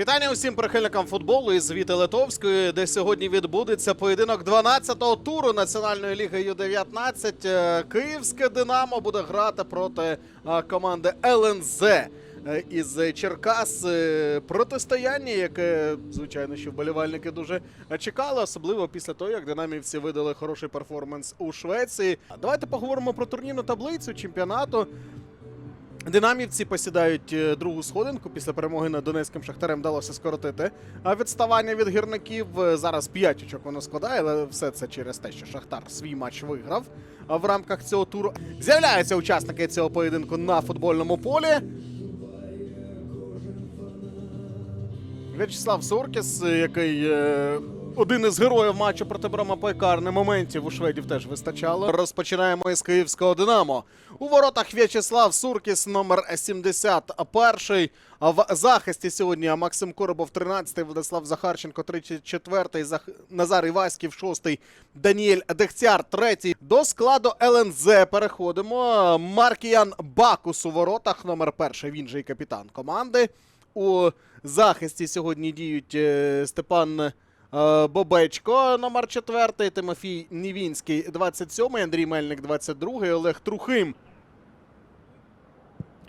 Вітання усім прихильникам футболу із Віти Литовської, де сьогодні відбудеться поєдинок 12-го туру Національної ліги Ю-19. Е, Київське Динамо буде грати проти е, команди ЛНЗ е, із Черкас. Протистояння, яке, звичайно, що вболівальники дуже чекали, особливо після того, як динамівці видали хороший перформанс у Швеції. Давайте поговоримо про турнірну таблицю чемпіонату. Динамівці посідають е, другу сходинку. Після перемоги над Донецьким Шахтарем вдалося скоротити а відставання від гірників. Е, Зараз 5 очок воно складає, але все це через те, що Шахтар свій матч виграв в рамках цього туру. З'являються учасники цього поєдинку на футбольному полі. В'ячеслав Суркіс, е, який е, один із героїв матчу проти Брома Пайкарни. Моментів у шведів теж вистачало. Розпочинаємо із київського Динамо. У воротах В'ячеслав Суркіс, номер 71. А в захисті сьогодні Максим Коробов 13-й, Владислав Захарченко 34-й, Зах... Назар Іваськів 6-й, Даніель Дехтяр 3-й. До складу ЛНЗ переходимо. Маркіян Бакус у воротах, номер 1, він же і капітан команди. У захисті сьогодні діють е, Степан Бобечко, номер 4, Тимофій Нівінський, 27, Андрій Мельник, 22, Олег Трухим.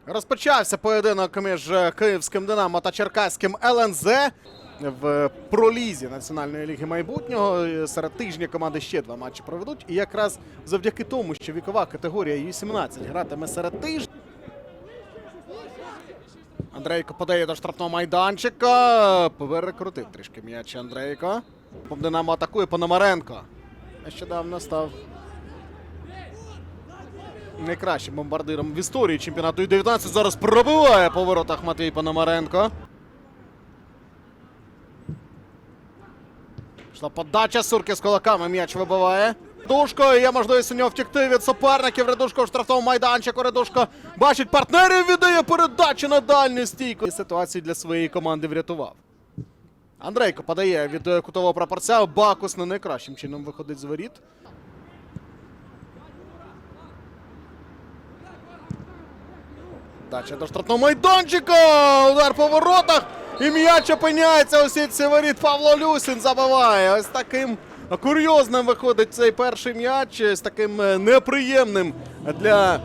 Розпочався поєдинок між е, київським Динамо та черкаським ЛНЗ в пролізі Національної ліги майбутнього. Е, Серед тижня команди ще два матчі проведуть. І якраз завдяки тому, що вікова категорія Ю-17 гратиме серед тижня. Андрейко подає до штрафного майданчика. Перекрутив трішки м'яч Андрейко. Динамо атакує Пономаренко. Нещодавно став найкращим бомбардиром в історії чемпіонату Ю-19. Зараз пробиває по воротах Матвій Пономаренко. Пішла подача. Сурки з кулаками м'яч вибиває. Редушко, є можливість у нього втекти від суперників. Редушко в штрафному майданчику. Редушко бачить партнерів, віддає передачу на дальню стійку. І Ситуацію для своєї команди врятував. Андрейко подає від е, кутового прапорця. Бакус не найкращим чином виходить з воріт. Дача до штрафного майданчика. Удар по воротах. І м'яч опиняється у сітці воріт. Павло Люсін забиває. Ось таким курйозним виходить цей перший м'яч. З таким е, неприємним для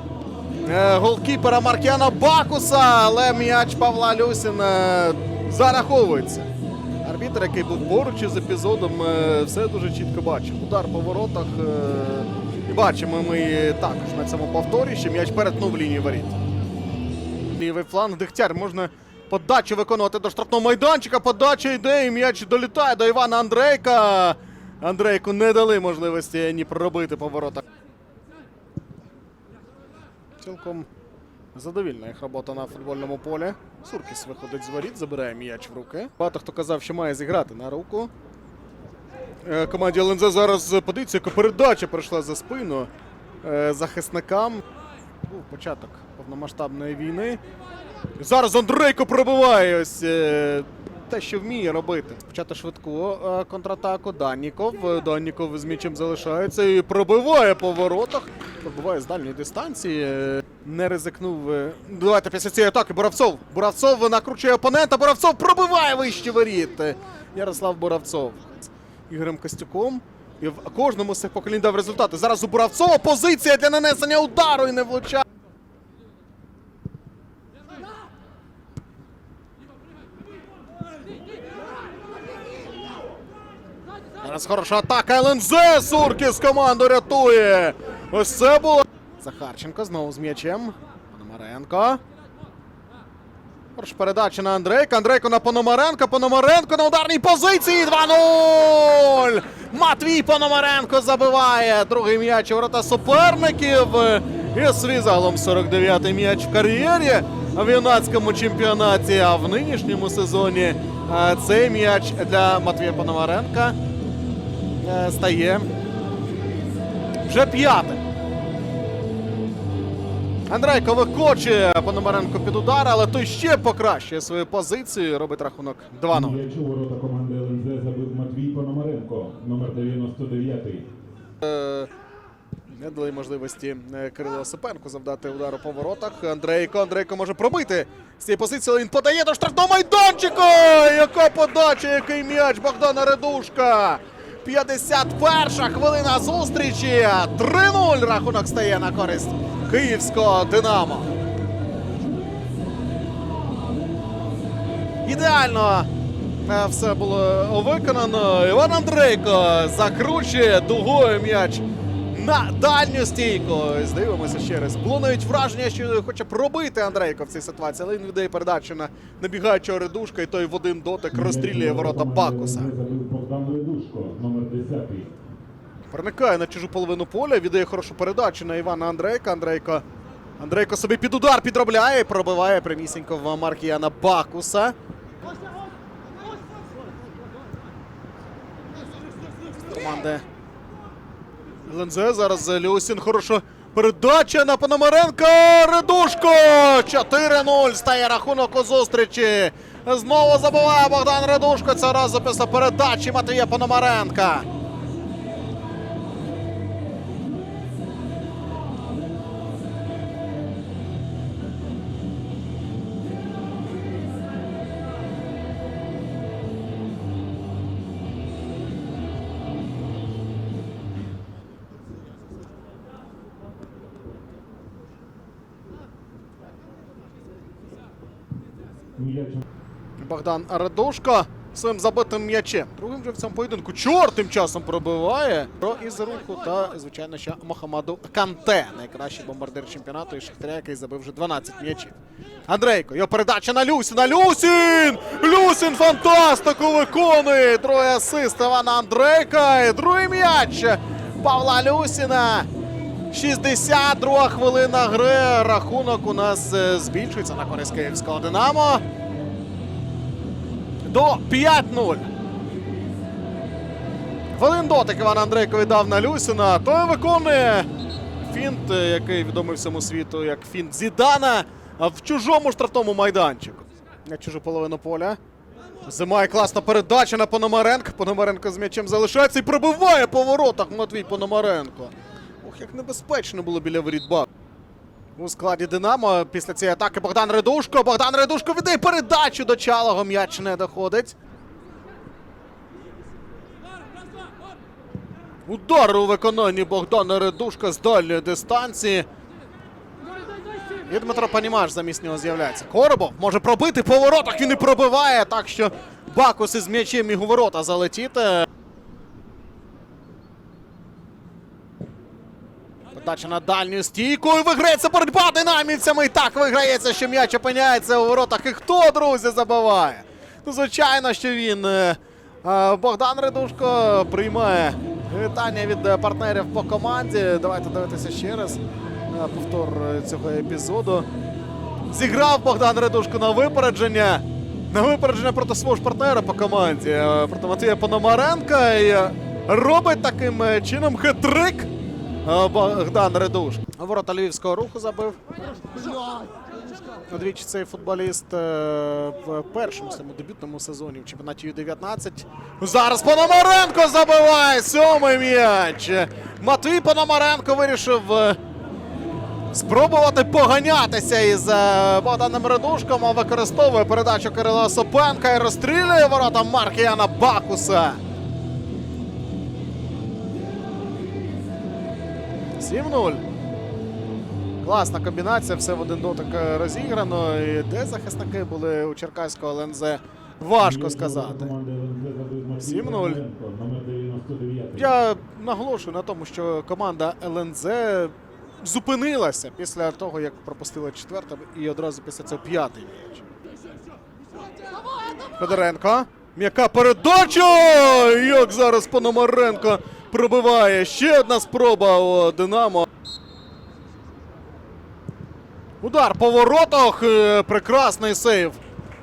е, голкіпера Маркіана Бакуса. Але м'яч Павла Люсіна зараховується. Арбітр, який був поруч із епізодом, е, все дуже чітко бачив. Удар по воротах. е, І бачимо ми також на цьому повторі, що м'яч перетнув лінію воріт. Лівий фланг Дегтяр можна подачу виконувати до штрафного майданчика. Подача йде і м'яч долітає до Івана Андрейка. Андрейку не дали можливості ні пробити по воротах. Цілком задовільна їх робота на футбольному полі. Суркіс виходить з воріт, забирає м'яч в руки. Багато хто казав, що має зіграти на руку. Е, Команді ЛНЗ зараз подивіться, яка передача пройшла за спину е, захисникам. Був початок повномасштабної війни. Зараз Андрейко пробиває ось е, те, що вміє робити. Почати швидку е, контратаку. Данніков. Е, Данніков з м'ячем залишається і пробиває по воротах. Пробиває з дальньої дистанції. Не ризикнув. е. Давайте після цієї атаки. Буравцов. Буравцов накручує опонента. Буравцов пробиває вище воріт. Ярослав Буравцов. Ігорем Костюком. І в кожному з цих поколінь дав результати. Зараз у Буравцова позиція для нанесення удару і не влучає. Хороша атака ЛНЗ. Суркіс команду рятує. Ось це було. Захарченко знову з м'ячем. Пономаренко. Хороша передача на Андрейка. Андрейко на Пономаренко. Пономаренко на ударній позиції. 2-0. Матвій Пономаренко забиває. Другий м'яч у ворота суперників. І свій загалом 49-й м'яч в кар'єрі в юнацькому чемпіонаті. А в нинішньому сезоні цей м'яч для Матвія Пономаренка стає вже п'ятим. Андрейко викочує Пономаренко під удар, але той ще покращує свою позицію. Робить рахунок 2-0. М'яч ворота команди ЛНЗ забив Матвій Пономаренко, номер 99. Е, Не дали можливості е, Кирилу Осипенку завдати удару по воротах. Андрейко, Андрейко може пробити з цієї позиції, але він подає до штрафного майданчика! Яка подача, який м'яч Богдана Редушка! 51 хвилина зустрічі. 3-0 рахунок стає на користь київського Динамо. Ідеально е, все було виконано. Іван Андрейко закручує дугою м'яч на дальню стійку. Здивимося ще раз. Навіть враження, що хоче пробити Андрейко в цій ситуації, але він віддає передачу на набігаючого редушка, і той в один дотик розстрілює ворота Бакуса. Богдан Ледушко, номер 10. Проникає на чужу половину поля, віддає хорошу передачу на Івана Андрейка. Андрейко. Андрейко собі під удар підробляє і пробиває прямісінько в Маркіяна Бакуса. Команди ЛНЗ. Зараз Люсін. Хороша передача на Пономаренка. Редушко! 4-0 стає рахунок у зустрічі. Знову забуває Богдан Редушко. Цього разу після передачі Матвія Пономаренка. Богдан Радушко своїм забитим м'ячем. Другим же в цьому поєдинку чорт тим часом пробиває. Про із руху та, звичайно, ще Мохамаду Канте, найкращий бомбардир чемпіонату і Шахтаря, який забив вже 12 м'ячів. Андрейко, його передача на Люсіна. Люсін! Люсін фантастику виконує! Другий асист Івана Андрейка. І другий м'яч Павла Люсіна. 62 хвилина гри. Рахунок у нас е, збільшується на користь київського Динамо до 5-0. Хвилин дотик Іван Андрейко віддав на Люсіна. Той виконує фінт, е, який відомий всьому світу як фінт Зідана в чужому штрафному майданчику. На чужу половину поля. Зимає класна передача на Пономаренка. Пономаренко з м'ячем залишається і пробиває по воротах Матвій Пономаренко. Ох, як небезпечно було біля воріт Бак. У складі Динамо після цієї атаки Богдан Редушко. Богдан Редушко віддає передачу до Чалого. М'яч не доходить. Удар у виконанні Богдана Редушка з дальньої дистанції. І Дмитро Панімаш замість нього з'являється. Коробов може пробити по воротах. Він і пробиває, так що Бакус із м'ячем міг у ворота залетіти. Подача на дальню стійку і виграється боротьба динамівцями. І так виграється, що м'яч опиняється у воротах. І хто, друзі, забиває? Ну, звичайно, що він. Е, е, Богдан Редушко приймає вітання від е, партнерів по команді. Давайте дивитися ще раз. Повтор цього епізоду. Зіграв Богдан Редушко на випередження. На випередження проти свого ж партнера по команді. Проти Матвія Пономаренка. І робить таким чином хитрик. Е, Богдан Редуш. Ворота львівського руху забив. Двічі цей футболіст е, в першому своєму дебютному сезоні в чемпіонаті Ю-19. Зараз Пономаренко забиває сьомий м'яч. Матвій Пономаренко вирішив е, спробувати поганятися із Богданом Редушком, а використовує передачу Кирила Сопенка і розстрілює ворота Маркіяна Бакуса. 7-0. Класна комбінація, все в один дотик е, розіграно. І де захисники були у Черкаського ЛНЗ, важко сказати. 7-0. Я наголошую на тому, що команда ЛНЗ зупинилася після того, як пропустила четвертий і одразу після цього п'ятий м'яч. Федоренко. М'яка передача! Як зараз Пономаренко пробиває. Ще одна спроба у Динамо. Удар по воротах. Е, Прекрасний сейв.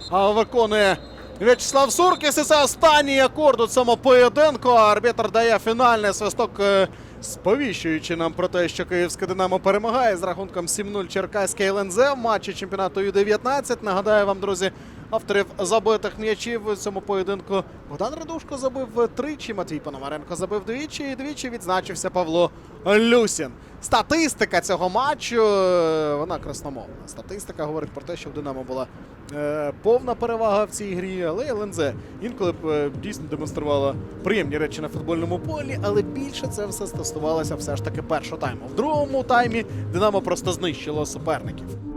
А виконує В'ячеслав Суркіс. І це останній акорд у цьому поєдинку. Арбітр дає фінальний свисток, е, сповіщуючи нам про те, що Київське Динамо перемагає з рахунком 7-0 Черкаське ЛНЗ в матчі чемпіонату Ю-19. Нагадаю вам, друзі, авторів забитих м'ячів у цьому поєдинку. Богдан Радушко забив тричі, Матвій Пономаренко забив двічі, і двічі відзначився Павло Люсін. Статистика цього матчу е, вона красномовна. Статистика говорить про те, що в Динамо була е, повна перевага в цій грі, але ЛНЗ інколи е, дійсно демонструвала приємні речі на футбольному полі, але більше це все стосувалося все ж таки першого тайму. В другому таймі Динамо просто знищило суперників.